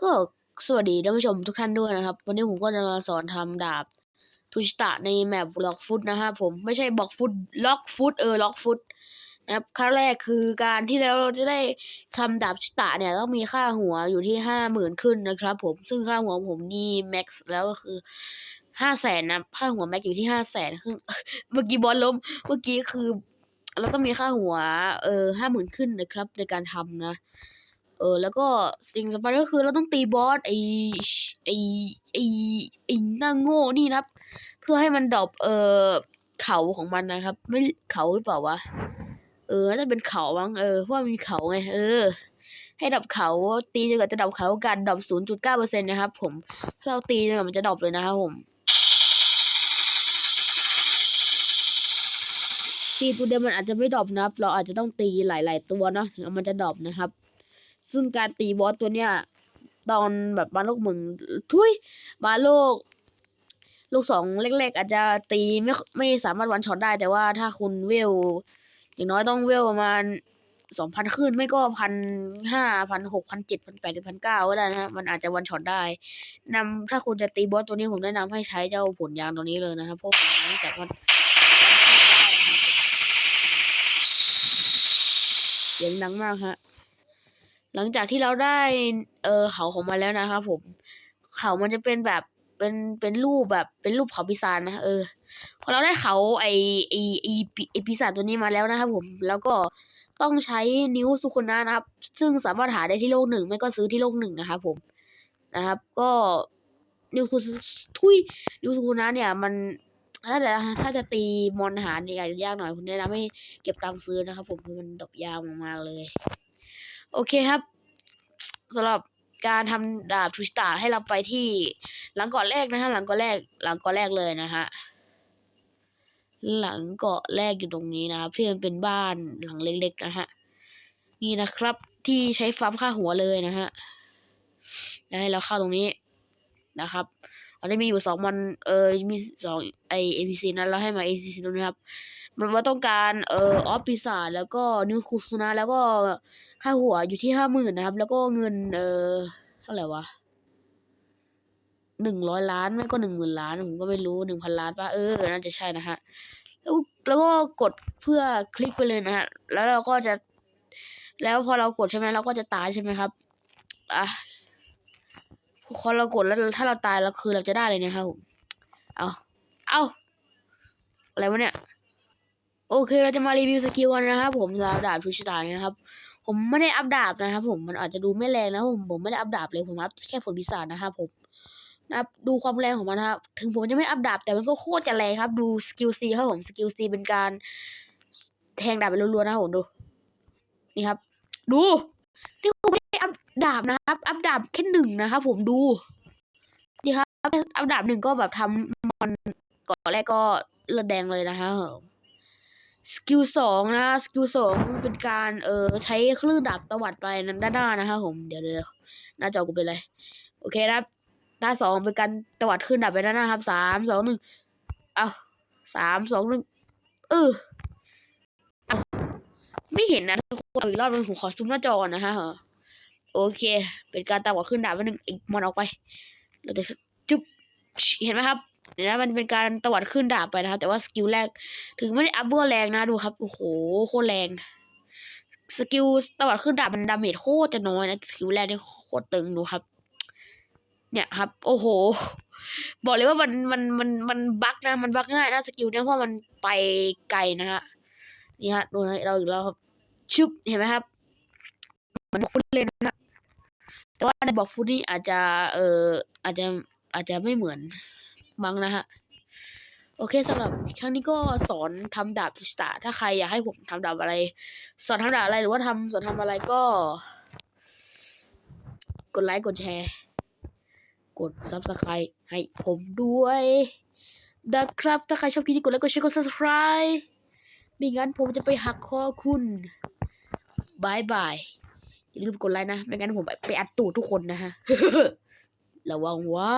ก็สวัสดีท่านผู้ชมทุกท่านด้วยนะครับ วันนี้ผมก็จะมาสอนทำดาบทูชิตะในแมปล็อกฟุตนะครับผมไม่ใช่บล็อกฟุตล็อกฟุตเออล็อกฟุตนะครับขั้นแรกคือการที่เราจะได้ทำดาบชิตะเนี่ยต้องมีค่าหัวอยู่ที่ห้าหมื่นขึ้นนะครับ ผมซึ่งค่าหัวผมนี่แม็กซ์แล้วก็คือห้าแสนนะค่าหัวแม็กอยู่ที่ห้าแสนคือเมื่อกี้บอลล้มเมื่อกี้คือ เราต้องมีค่าหัว เออห้าหมื่นขึ้นนะครับ ในการทำนะ เออ แล้วก็สิ่งสำคัญก็คือเราต้องตีบอสไอไอไอไอหน้าโง่นี่นะครับ เพื่อให้มันดรอปเออเขาของมันนะครับ ไม่เขาหรือเปล่าวะเออน่าจะเป็นเขามั้งเออเพราะว่ามีเขาไงเออ ให้ดับเขาตีจนกว่าจะดับเขากันดับศูนย์จุดเก้าเปอร์เซ็นต์นะครับ ผมถ้าเราตีจนกว่ามันจะดับเลยนะครับผม ตีตัวเดียวมันอาจจะไม่ดรอปนะครับ เราอาจจะต้องตีหลาย ๆ ตัวเนาะถึงมันจะดรอปนะครับ ซึ่งการตีบอสตัวเนี้ยตอนแบบมาโลกมึงทุยมาโลกลูกสองเล็กๆ อาจจะตีไม่ไม่สามารถวันช็อตได้ แต่ว่าถ้าคุณเวล อย่างน้อยต้องเวลประมาณสองพันขึ้นไม่ก็พันห้าพันหกพันเจ็ดพันแปดพันเก้าก็ได้นะมันอาจจะวันช็อตได้นำถ้าคุณจะตีบอสตัวนี้ผมแนะนำให้ใช้เจ้าผลยางตัวนี้เลยนะครับเพราะผลยางนี่จากมัน สียงดังมากฮะ หลังจากที่เราได้ เออเขาของมันแล้วนะครับผมเขามันจะเป็นแบบเป็นเป็นรูปแบบเป็นรูปเขาปีศาจนะเออพอเราได้เขาไอไอไอปีไอปีศาจตัวนี้มาแล้วนะครับผมแล้วก็ต้องใช้นิ้วสุคนนะนะครับ ซึ่งสามารถหาได้ที่โลกหนึ่งไม่ก็ซื้อที่โลกหนึ่งนะครับผมนะครับ ก็นิ้วคุทุยนิ้วสุคนนะเนี่ยมัน ถ้าจะถ้าจะตีมอนหาเนี่ยอาจจะยากหน่อยคุณแนะนำให้เก็บตังค์ซื้อนะครับ ผมเพราะมันดอกยาวมากๆเลย โอเคครับสำหรับการทำดาบทวิสตาให้เราไปที่หลังเกาะแรกนะฮะหลังเกาะแรก หลังเกาะแรกเลยนะฮะหลังเกาะแรกอยู่ตรงนี้นะครับที่มันเป็นบ้านหลังเล็กๆนะฮะนี่นะครับที่ใช้ฟัมค่าหัวเลยนะฮะแล้วให้เราเข้าตรงนี้นะครับ อันนี้มีอยู่สองมันเออมีสองไอเอพีซีนั้นแล้วให้มาเอพีซีตรงนี้ครับ มันว่าต้องการเอ่อออฟปีศาจแล้วก็นิวคุสุนะแล้วก็ค่าหัวอยู่ที่ห้าหมื่นนะครับ แล้วก็เงินเอ่อเท่าไหร่วะหนึ่งร้อยล้านไม่ก็หนึ่งหมื่นล้านผมก็ไม่รู้หนึ่งพันล้านป่ะเออน่าจะใช่นะฮะแล้วแล้วก็กดเพื่อคลิกไปเลยนะฮะแล้วเราก็จะ แล้วพอเรากดใช่ไหมเราก็จะตายใช่ไหมครับอะ พอเรากดแล้วถ้าเราตายเราคือเราจะได้เลยนะครับผมเอาเอาอะไรวะเนี่ยโอเคเราจะมารีวิวสกิลกันนะครับผมสำหรับดาบทูชิตาเนี่ยนะครับ ผมไม่ได้อัพดาบนะครับผมมันอาจจะดูไม่แรงนะผมผมไม่ได้อัพดาบเลยผมอัพแค่ผลพิศาจนะครับผมนะครับดูความแรงของมันนะครับถึงผมจะไม่อัพดาบแต่มันก็โคตรจะแรงครับ ดูสกิลซีครับผมสกิลซีเป็นการ แทงดาบไปรัวๆนะผมดู นี่ครับ ดูที่ผม ดาบนะครับ อัพดาบแค่หนึ่งนะครับผมดูนี่ครับอัพดาบหนึ่งก็แบบทำมันก่อนแรกก็เลือดแดงเลยนะครับสกิลสองนะสกิลสองเป็นการเออใช้คลื่นดาบตวัดไปนั้นด้านหน้านะครับผมเดี๋ยวเดี๋ยวหน้าจอกูเป็นไรโอเคนะครับด้านสองเป็นการตวัดขึ้นดาบไปด้านหน้าครับสามสองหนึ่งเอาสามสองหนึ่งเออไม่เห็นนะทุกคนอีกรอบนึงผมขอซูมหน้าจอนะฮะ โอเค เป็นการตวัดขึ้นดาบไปหนึ่งอีกมอนออกไป เราจะจุ๊บเห็นไหมครับเดี๋ยวนะมันเป็นการตวัดขึ้นดาบไปนะครับ แต่ว่าสกิลแรก ถึงไม่ได้อัพเบอร์แรงนะดูครับโอ้โหโคตรแรง สกิลตวัดขึ้นดาบมันดาเมจโคตรจะน้อยนะสกิลแรกนี่โคตรตึงดูครับ เนี่ยครับ โอ้โห บอกเลยว่ามันมันมันมันบั๊กนะมันบั๊กง่ายนะสกิลเนี่ยเพราะมันไปไกลนะฮะนี่ฮะดูนะเราอีกแล้วครับชึบเห็นไหมครับมันฟุตเลยน แต่ว่าในบอกฟุตนี่อาจจะเอออาจจะอาจจะไม่เหมือนมั้งนะฮะโอเคสำหรับครั้งนี้ก็สอนทำดาบฟิสตาถ้าใครอยากให้ผมทำดาบอะไร สอนทำดาบอะไรหรือว่าทำสอนทำอะไรก็ กดไลค์กดแชร์กด subscribe ให้ผมด้วยนะครับ ถ้าใครชอบคลิปนี้กดไลค์กดแชร์กด subscribe ไม่งั้นผมจะไปหักคอคุณบายบาย อย่าลืมกดไลค์นะ ไม่งั้นผมไปอัดตูดทุกคนนะฮะ ระวังไว้